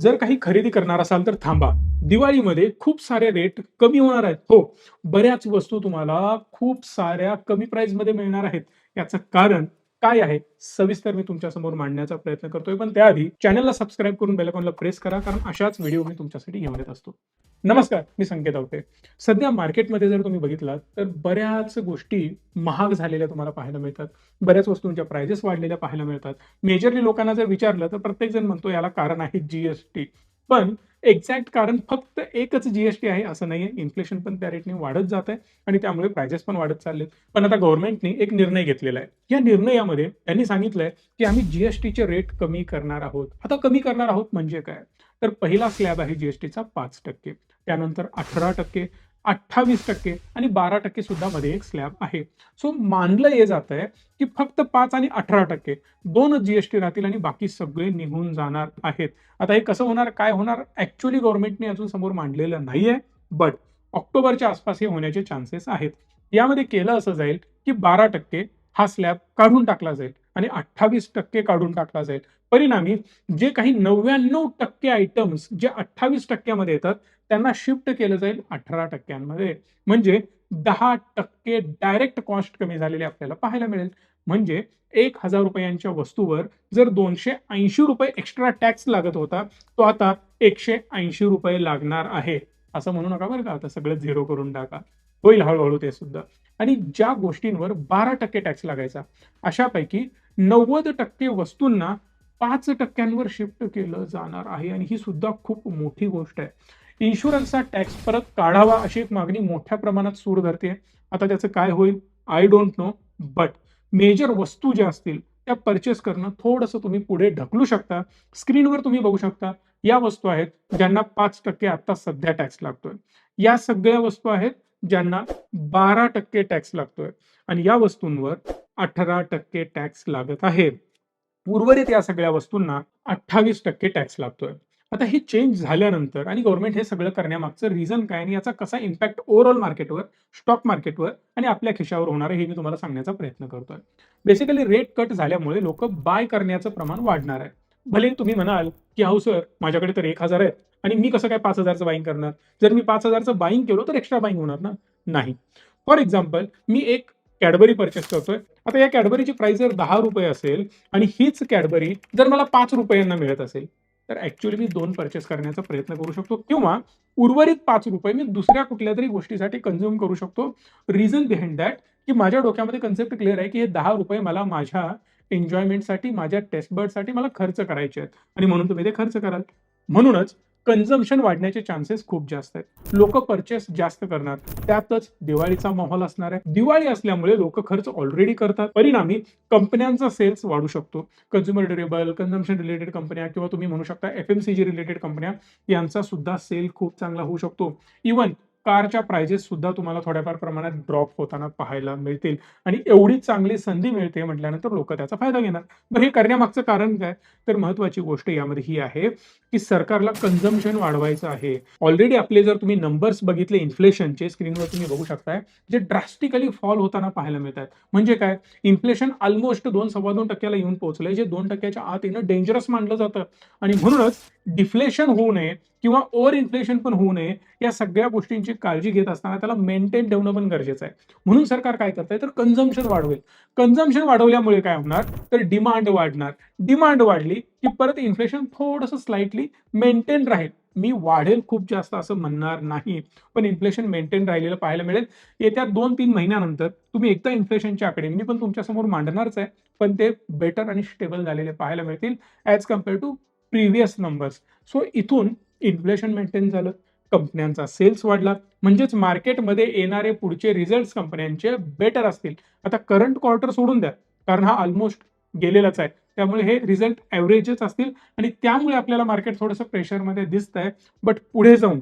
जर काही खरेदी करणार असाल तर थांबा. दिवाळीमध्ये खूप सारे रेट कमी होणार आहेत. हो, बऱ्याच वस्तू तुम्हाला खूप साऱ्या कमी प्राइसमध्ये मिळणार आहेत. याचं कारण काय आहे? सविस्तर मी तुमच्यासमोर मांडण्याचा प्रयत्न करतोय. पण त्याआधी चॅनलला सबस्क्राईब करून बेलकॉनला प्रेस करा, कारण अशाच व्हिडिओ मी तुमच्यासाठी घेऊन येत असतो. नमस्कार, मी संकेत आवटे. सध्या मार्केटमध्ये जर तुम्ही बघितलात, तर बऱ्याच गोष्टी महाग झालेल्या तुम्हाला पाहायला मिळतात. बऱ्याच वस्तूंच्या प्राइजेस वाढलेल्या पाहायला मिळतात. मेजरली लोकांना जर विचारलं, तर प्रत्येकजण म्हणतो याला कारण आहे जीएसटी पण एक्झॅक्ट कारण फक्त एकच जी आहे असं नाहीये. इन्फ्लेशन पण त्या रेटने वाढत जात आहे आणि त्यामुळे प्रायजेस पण वाढत चाललेत. पण आता गव्हर्नमेंटने एक निर्णय घेतलेला आहे. या निर्णयामध्ये त्यांनी सांगितलंय, की आम्ही जी रेट कमी करणार आहोत. आता कमी करणार आहोत म्हणजे काय? तर पहिला स्लॅब आहे जी-एस-टीचा 5%. त्यानंतर 18%, 28% आणि 12% सुद्धा मध्ये एक स्लॅब आहे. सो मानलं हे जातंय, की फक्त पाच आणि अठरा टक्के दोन जी-एस-टी राहतील आणि बाकी सगळे निघून जाणार आहेत. आता हे कसं होणार? काय होणार? ॲक्चुअली गव्हर्नमेंटने अजून समोर मांडलेलं नाहीये. बट ऑक्टोबरच्या आसपास हे होण्याचे चान्सेस आहेत. यामध्ये केलं असं जाईल, की 12% हा स्लॅब काढून टाकला जाईल आणि 28% काढून टाकला जाईल. परिणामी जे काही 99% आयटम्स जे अठ्ठावीस टक्क्यामध्ये येतात, त्यांना शिफ्ट केलं जाईल अठरा टक्क्यांमध्ये म्हणजे 10% डायरेक्ट कॉस्ट कमी झालेली आपल्याला पाहायला मिळेल. म्हणजे ₹1000 वस्तूवर जर ₹280 एक्स्ट्रा टॅक्स लागत होता, तो आता ₹180 लागणार आहे. असं म्हणू नका बरं का, आता सगळं झिरो करून टाका. होईल हळूहळू ते सुद्धा. आणि ज्या गोष्टींवर 12% टॅक्स लागायचा, अशापैकी 90% वस्तूंना पाच टक्क्यांवर शिफ्ट केलं जाणार आहे आणि ही सुद्धा खूप मोठी गोष्ट आहे. इन्शुरन्सचा टॅक्स परत काढावा अशी एक मागणी मोठ्या प्रमाणात सूर धरते. आता त्याचं काय होईल? I don't know. But major वस्तू ज्या असतील त्या परचेस करणं थोडंसं तुम्ही पुढे ढकलू शकता. स्क्रीनवर तुम्ही बघू शकता. या वस्तू आहेत ज्यांना पाच टक्के आता सध्या टॅक्स लागतोय. या सगळ्या वस्तू आहेत ज्यांना 12% टॅक्स लागतोय आणि या वस्तूंवर 18% टॅक्स लागत आहे. उर्वरित या सगळ्या वस्तूंना 28% टॅक्स लागतोय. आता हे चेंज झाल्यानंतर आणि गव्हर्नमेंट हे सगळं करण्यामागचं रिझन काय आणि याचा कसा इम्पॅक्ट ओव्हरऑल मार्केटवर, स्टॉक मार्केटवर आणि आपल्या खिशावर होणार आहे, हे मी तुम्हाला सांगण्याचा प्रयत्न करतोय. बेसिकली रेट कट झाल्यामुळे लोक बाय करण्याचं प्रमाण वाढणार आहे. भले तुम्ही म्हणाल, की "अहो सर, माझ्याकडे तर एक हजार आहेत आणि मी कसं काय पाच हजारचं बाईंग करणार? जर मी पाच हजारचं बाईंग केलं, तर एक्स्ट्रा बाईंग होणार ना?" नाही. फॉर एक्झाम्पल मी एक कॅडबरी परचेस करतोय. आता या कॅडबरीची प्राइस जर ₹10 असेल आणि हीच कॅडबरी जर मला पाच रुपयांना मिळत असेल, तर ऍक्च्युली मी दोन परचेस करण्याचा प्रयत्न करू शकतो किंवा उर्वरित पाच रुपये मी दुसऱ्या कुठल्या तरी गोष्टीसाठी कन्झ्युम करू शकतो. रिझन बिहाइंड दॅट की माझ्या डोक्यामध्ये कन्सेप्ट क्लिअर आहे, की हे ₹10 मला माझ्या एन्जॉयमेंटसाठी, माझ्या टेस्टबर्डसाठी मला खर्च करायचे आहेत आणि म्हणून तुम्ही ते खर्च कराल. म्हणूनच कन्झम्पशन वाढण्याचे चान्सेस खूप जास्त आहेत. लोक परचेस जास्त करणार. त्यातच दिवाळीचा माहोल असणार आहे. दिवाळी असल्यामुळे लोक खर्च ऑलरेडी करतात. परिणामी कंपन्यांचा सेल्स वाढू शकतो. कन्झ्युमर ड्युरेबल, कन्झम्पशन रिलेटेड कंपन्या किंवा तुम्ही म्हणू शकता एफ-एम-सी-जी रिलेटेड कंपन्या यांचा सुद्धा सेल खूप चांगला होऊ शकतो. इव्हन कारच्या प्राइजेस सुद्धा तुम्हाला थोड्याफार प्रमाणात ड्रॉप होताना पाहायला मिळतील आणि एवढी चांगली संधी मिळते म्हटल्यानंतर लोक त्याचा फायदा घेणार. बरं हे करण्यामागचं कारण काय? तर महत्वाची गोष्ट यामध्ये ही आहे, की सरकारला कन्झम्पन वाढवायचं आहे. ऑलरेडी आपले जर तुम्ही नंबर्स बघितले इन्फ्लेशनचे स्क्रीनवर तुम्ही बघू शकताय, जे ड्रास्टिकली फॉल होताना पाहायला मिळतात. म्हणजे काय? इन्फ्लेशन ऑलमोस्ट दोन सव्वा दोन टक्क्याला येऊन पोहोचलंय, जे दोन टक्क्याच्या आत येणं डेंजरस मानलं जातं आणि म्हणूनच डिफ्लेशन होऊ नये किंवा ओव्हर इन्फ्लेशन पण होऊ नये, या सगळ्या गोष्टींची काळजी घेत असताना त्याला मेंटेन ठेवणं पण गरजेचं आहे. म्हणून सरकार काय करतंय, तर कन्झम्पन वाढवेल. कन्झम्पन वाढवल्यामुळे काय होणार? तर डिमांड वाढणार. डिमांड वाढली, की परत इन्फ्लेशन थोडंसं स्लाइटली मेंटेन राहील. मी वाढेल खूप जास्त असं म्हणणार नाही. पण इन्फ्लेशन मेंटेन राहिलेलं पाहायला मिळेल. येत्या 2-3 महिन्यानंतर तुम्ही एकदा इन्फ्लेशनचे आकडे मी पण तुमच्यासमोर मांडणारच आहे. पण ते बेटर आणि स्टेबल झालेले पाहायला मिळतील as compare to previous numbers. So इथून इन्फ्लेशन मेंटेन झालं, कंपन्यांचा सेल्स वाढला, म्हणजेच मार्केटमध्ये येणारे पुढचे रिझल्ट्स कंपन्यांचे बेटर असतील. आता करंट क्वार्टर सोडून द्या, कारण हा ऑलमोस्ट गेलेलाच आहे. त्यामुळे हे रिझल्ट एव्हरेजच असतील आणि त्यामुळे आपल्याला मार्केट थोडंसं प्रेशरमध्ये दिसतंय. बट पुढे जाऊन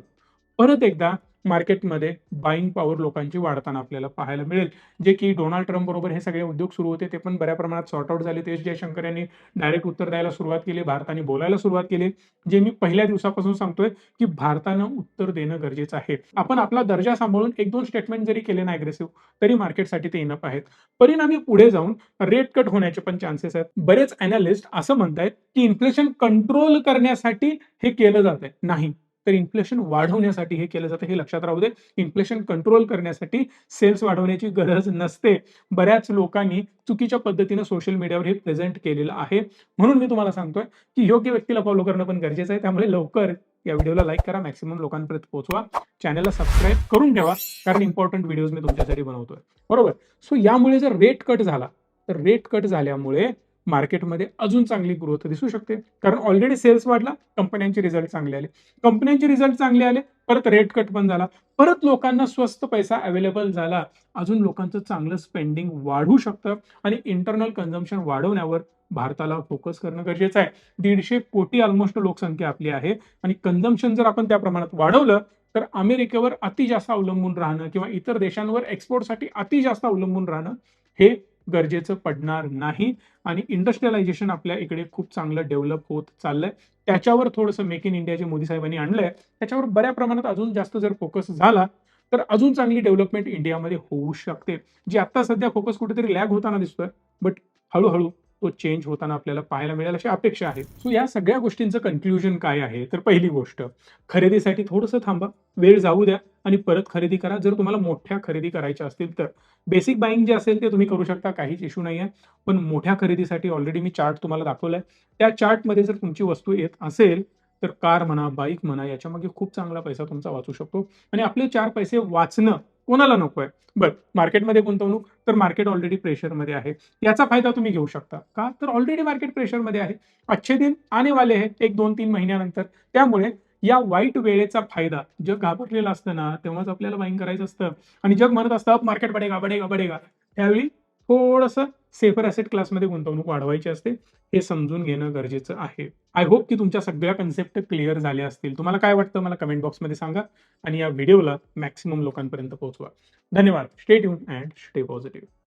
परत एकदा मार्केटमध्ये बाईंग पॉवर लोकांची वाढताना आपल्याला पाहायला मिळेल. जे की डोनाल्ड ट्रम्प बरोबर हे सगळे उद्योग सुरू होते ते पण बऱ्या प्रमाणात सॉर्ट आउट झाले. तेच जयशंकर यांनी डायरेक्ट उत्तर द्यायला सुरुवात केली भारताने बोलायला सुरुवात केली. जे मी पहिल्या दिवसापासून सांगतोय की भारतानं उत्तर देणं गरजेचं आहे. आपण आपला दर्जा सांभाळून एक दोन स्टेटमेंट जरी केले ना अग्रेसिव्ह तरी मार्केटसाठी ते इनप आहेत. परिणामी पुढे जाऊन रेट कट होण्याचे पण चान्सेस आहेत. बरेच अनालिस्ट असं म्हणतायत की इन्फ्लेशन कंट्रोल करण्यासाठी हे केलं जात आहे नाही. तर इन्फ्लेशन वाढवण्यासाठी हे केलं जातं हे लक्षात राहू दे. इन्फ्लेशन कंट्रोल करण्यासाठी सेल्स वाढवण्याची गरज नसते. बऱ्याच लोकांनी चुकीच्या पद्धतीनं सोशल मीडियावर हे प्रेझेंट केलेलं आहे. म्हणून मी तुम्हाला सांगतोय की योग्य व्यक्तीला फॉलो करणं पण गरजेचं आहे. त्यामुळे लवकर या व्हिडिओला लाईक करा. मॅक्सिमम लोकांपर्यंत पोहोचवा. चॅनलला सबस्क्राईब करून ठेवा. कारण इम्पॉर्टंट व्हिडिओज मी तुमच्यासाठी बनवतोय. बरोबर? सो यामुळे जर रेट कट झाला तर रेट कट झाल्यामुळे मार्केटमध्ये अजून चांगली ग्रोथ दिसू शकते. कारण ऑलरेडी सेल्स वाढला कंपन्यांचे रिझल्ट चांगले आले. कंपन्यांचे रिझल्ट चांगले आले परत रेट कट पण झाला. परत लोकांना स्वस्त पैसा अवेलेबल झाला. अजून लोकांचं चांगलं स्पेंडिंग वाढू शकतं आणि इंटरनल कन्झम्पन वाढवण्यावर भारताला फोकस करणं गरजेचं आहे. दीडशे कोटी ऑलमोस्ट लोकसंख्या आपली आहे आणि कन्झम्पन जर आपण त्या प्रमाणात वाढवलं तर अमेरिकेवर अति जास्त अवलंबून राहणं किंवा इतर देशांवर एक्सपोर्टसाठी अति जास्त अवलंबून राहणं हे गरजेचं पडणार नाही. आणि इंडस्ट्रियलायझेशन आपल्या इकडे खूप चांगलं डेव्हलप होत चाललंय. त्याच्यावर थोडंसं मेक इन इंडिया जे मोदी साहेबांनी आणलंय त्याच्यावर बऱ्या प्रमाणात अजून जास्त जर फोकस झाला तर अजून चांगली डेव्हलपमेंट इंडियामध्ये होऊ शकते. जी आता सध्या फोकस कुठेतरी लॅग होताना दिसतोय बट हळूहळू तो चेंज होताना आपल्याला पाहायला मिळेल अशी अपेक्षा आहे. सो या सगळ्या गोष्टींचं कन्क्लुजन काय आहे? तर पहिली गोष्ट खरेदीसाठी थोडंसं थांबा वेळ जाऊ द्या. आणि परत खरेदी करा. जर तुम्हाला मोठ्या खरेदी करायच्या असतील तर बेसिक बाईंग जे असेल ते तुम्ही करू शकता. काहीच इश्यू नाही आहे पण मोठ्या खरेदीसाठी ऑलरेडी मी चार्ट तुम्हाला दाखवलाय. त्या चार्टमध्ये जर तुमची वस्तू येत असेल तर कार म्हणा बाईक म्हणा याच्यामागे खूप चांगला पैसा तुमचा वाचू शकतो. आणि आपले चार पैसे वाचणं कोणाला नको आहे? बरं मार्केटमध्ये गुंतवणूक तर मार्केट ऑलरेडी प्रेशरमध्ये आहे. याचा फायदा तुम्ही घेऊ शकता. का? तर ऑलरेडी मार्केट प्रेशरमध्ये आहे. अच्छे दिन आने वाले आहेत. एक दोन तीन महिन्यानंतर. त्यामुळे या वाईट वेळेचा फायदा. जग घाबरलेलं असतं ना तेव्हाच आपल्याला बाईंग करायचं असतं. आणि जग म्हणत असतं मार्केट बडेगा बडेगा बडेगा त्यावेळी थोडंसं सेफर ॲसेट क्लासमध्ये गुंतवणूक वाढवायची असते. हे समजून घेणं गरजेचं आहे. आय होप की तुमच्या सगळ्या कन्सेप्ट क्लिअर झाल्या असतील. तुम्हाला काय वाटतं मला कमेंट बॉक्समध्ये सांगा आणि या व्हिडिओला मॅक्सिमम लोकांपर्यंत पोहोचवा. धन्यवाद. Stay tune and stay positive